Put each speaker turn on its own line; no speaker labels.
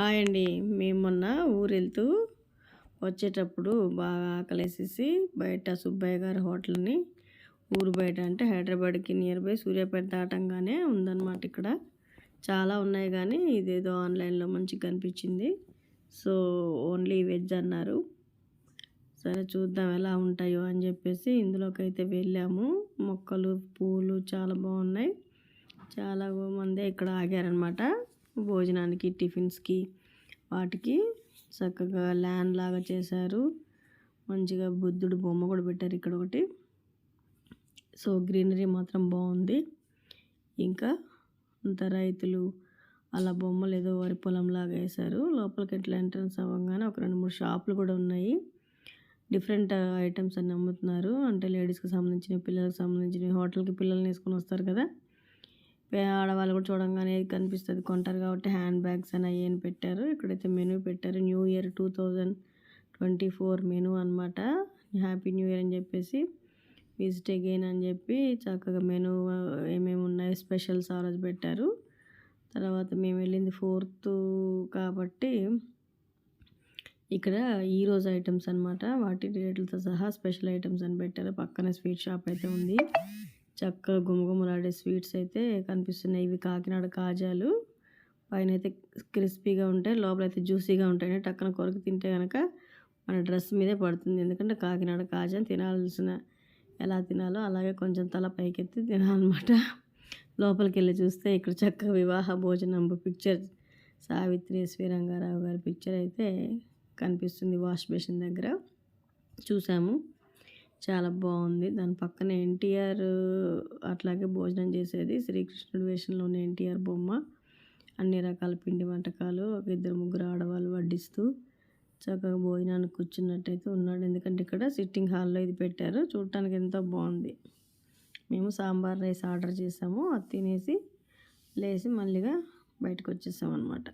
Hi అండి మేము మొన్న ఊరు వెళ్తూ వచ్చేటప్పుడు బాగా ఆకలేసేసి బయట సుబ్బయ్య గారి హోటల్ని ఊరు బయట అంటే హైదరాబాద్కి నియర్ బై సూర్యాపేట దాటంగానే ఉందన్నమాట ఇక్కడ. చాలా ఉన్నాయి కానీ ఇదేదో ఆన్లైన్లో మంచిగా కనిపించింది. సో ఓన్లీ వెజ్ అన్నారు. సరే చూద్దాం ఎలా ఉంటాయో అని చెప్పేసి ఇందులోకైతే వెళ్ళాము. మొక్కలు పూలు చాలా బాగున్నాయి. చాలా మంది ఇక్కడ ఆగారనమాట భోజనానికి టిఫిన్స్కి వాటికి చక్కగా ల్యాండ్ లాగా చేశారు. మంచిగా బుద్ధుడు బొమ్మ కూడా పెట్టారు ఇక్కడ ఒకటి. సో గ్రీనరీ మాత్రం బాగుంది. ఇంకా అంత రైతులు అలా బొమ్మలు ఏదో వరి పొలం లాగా వేశారు. లోపలికి ఎట్లా ఎంట్రన్స్ అవ్వగానే ఒక రెండు మూడు షాపులు కూడా ఉన్నాయి. డిఫరెంట్ ఐటమ్స్ అన్ని అమ్ముతున్నారు. అంటే లేడీస్కి సంబంధించిన పిల్లలకు సంబంధించిన హోటల్కి పిల్లల్ని వేసుకొని వస్తారు కదా. ఆడవాళ్ళు కూడా చూడంగానే కనిపిస్తుంది. కొంటారు కాబట్టి హ్యాండ్ బ్యాగ్స్ అని అయ్యని పెట్టారు. ఇక్కడైతే మెనూ పెట్టారు. New year two thousand twenty four menu అనమాట హ్యాపీ న్యూ ఇయర్ అని చెప్పేసి విజిట్ అగైన్ అని చెప్పి చక్కగా మెనూ ఏమేమి ఉన్నాయి స్పెషల్స్ ఆ రోజు పెట్టారు. తర్వాత మేము వెళ్ళింది ఫోర్త్ కాబట్టి ఇక్కడ ఈరోజు ఐటమ్స్ అనమాట వాటి రేట్లతో సహా స్పెషల్ ఐటమ్స్ అని పెట్టారు. పక్కన స్వీట్ షాప్ అయితే ఉంది. చక్కగా గుమగుమలాడే స్వీట్స్ అయితే కనిపిస్తున్నాయి. ఇవి కాకినాడ కాజాలు. పైన అయితే క్రిస్పీగా ఉంటాయి. లోపల అయితే జ్యూసీగా ఉంటాయి. టక్కన కొరకు తింటే కనుక మన డ్రెస్ మీదే పడుతుంది. ఎందుకంటే కాకినాడ కాజా తినాల్సిన ఎలా తినాలో అలాగే కొంచెం తల పైకెత్తి తినాలన్నమాట. లోపలికి వెళ్ళి చూస్తే ఇక్కడ చక్కగా వివాహ భోజనం పిక్చర్ సావిత్రి ఎస్వి రంగారావు గారి పిక్చర్ అయితే కనిపిస్తుంది వాష్ బేసిన్ దగ్గర. చూసాము. చాలా బాగుంది. దాని పక్కన ఎన్టీఆర్ అట్లాగే భోజనం చేసేది శ్రీకృష్ణుడి వేషంలోని ఎన్టీఆర్ బొమ్మ. అన్ని రకాల పిండి వంటకాలు ఒక ఇద్దరు ముగ్గురు ఆడవాళ్ళు వడ్డిస్తూ చక్కగా భోజనానికి కూర్చున్నట్టయితే ఉన్నాడు. ఎందుకంటే ఇక్కడ సిట్టింగ్ హాల్లో ఇది పెట్టారు. చూడటానికి ఎంతో బాగుంది. మేము సాంబార్ రైస్ ఆర్డర్ చేసాము. అది తినేసి లేచి మళ్ళీగా బయటకు వచ్చేసాం అనమాట